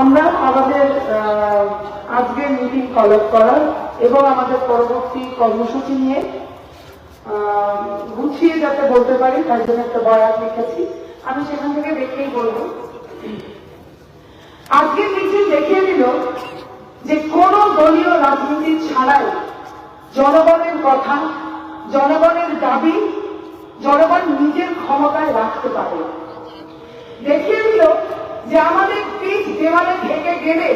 আমরা আমাদের আজকের মিটিং কলেক্ট করার এবং আমাদের পরবর্তী কর্মসূচি নিয়ে গুছিয়ে যাতে বলতে পারি, তার জন্য একটা বয়ান লিখেছি। আমি সেখান থেকে দেখেই বলব। আজকের মিটিং দেখিয়ে দিল যে কোন দলীয় রাজনীতি ছাড়াই জনগণের কথা, জনগণের দাবি, জনগণ নিজের ক্ষমতায় রাখতে পারে। দেখিয়ে যে আমাদের পিঠ দেওয়ালে থেকে গেলে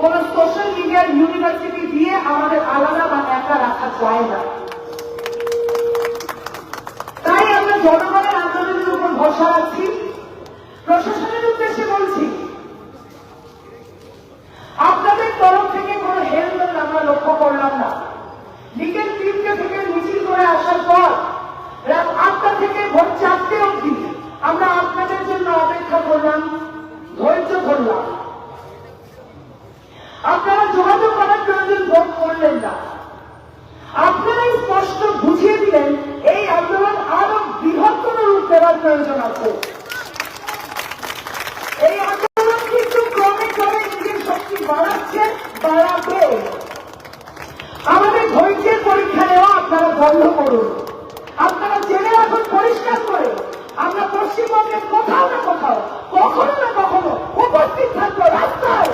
কোন সোশ্যাল মিডিয়ার ইউনিভার্সিটি দিয়ে আমাদের আলাদা বা একা রাখা যায় না। তাই আমরা জনগণের আন্দোলনের উপর ভরসা রাখছি। প্রশাসনের উদ্দেশ্যে বলছি, আপনাদের তরফ থেকে কোনো হেলমেট আমরা লক্ষ্য করলাম না। বিকেল তিনটে থেকে মিছিল করে আসার পর রাত আটটা থেকে ভোর চারটে অবধি আমরা আপনাদের জন্য অপেক্ষা করলাম ধৈর্য ধরলাম আপনারা যোগাযোগ করার প্রয়োজন বোধ করলেন না। আপনারাই স্পষ্ট বুঝিয়ে দিলেন, এই আন্দোলন আরও বৃহত্তর রূপ দেওয়ার প্রয়োজন আছে। এই আন্দোলন কিন্তু ক্রমে ক্রমে নিজের শক্তি বাড়াচ্ছে, বাড়াবে। আমাদের ধৈর্যের পরীক্ষা নেওয়া আপনারা বন্ধ করুন আপনারা জেনে রাখুন পরিষ্কার করে আমরা পশ্চিমবঙ্গের কোথাও না কোথাও কখনো না কখনো উপস্থিত থাকব রাস্তায়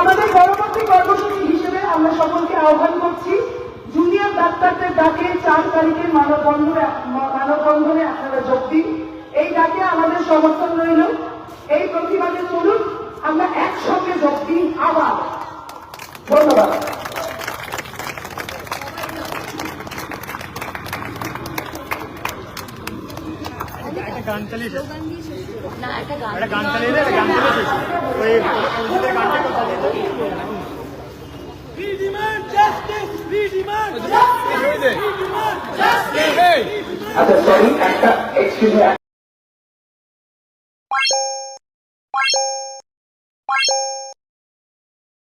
আমাদের পরবর্তী কর্মসূচি হিসেবে আমরা সকলকে আহ্বান করছি জুনিয়র ডাক্তারদের ডাকে চার তারিখের মানববন্ধনে মানববন্ধনে আপনারা যোগ দিন। এই ডাকে আমাদের সমর্থন রইল। এই প্রতিবাদে চলুন আমরা একসঙ্গে যোগ দিই আবার। ধন্যবাদ। গান চালিয়ে না একটা গান। একটা গান চালিয়ে গান চালিয়ে ওই গানটা চালিয়ে আচ্ছা সরি একটা এক্সকিউজ মি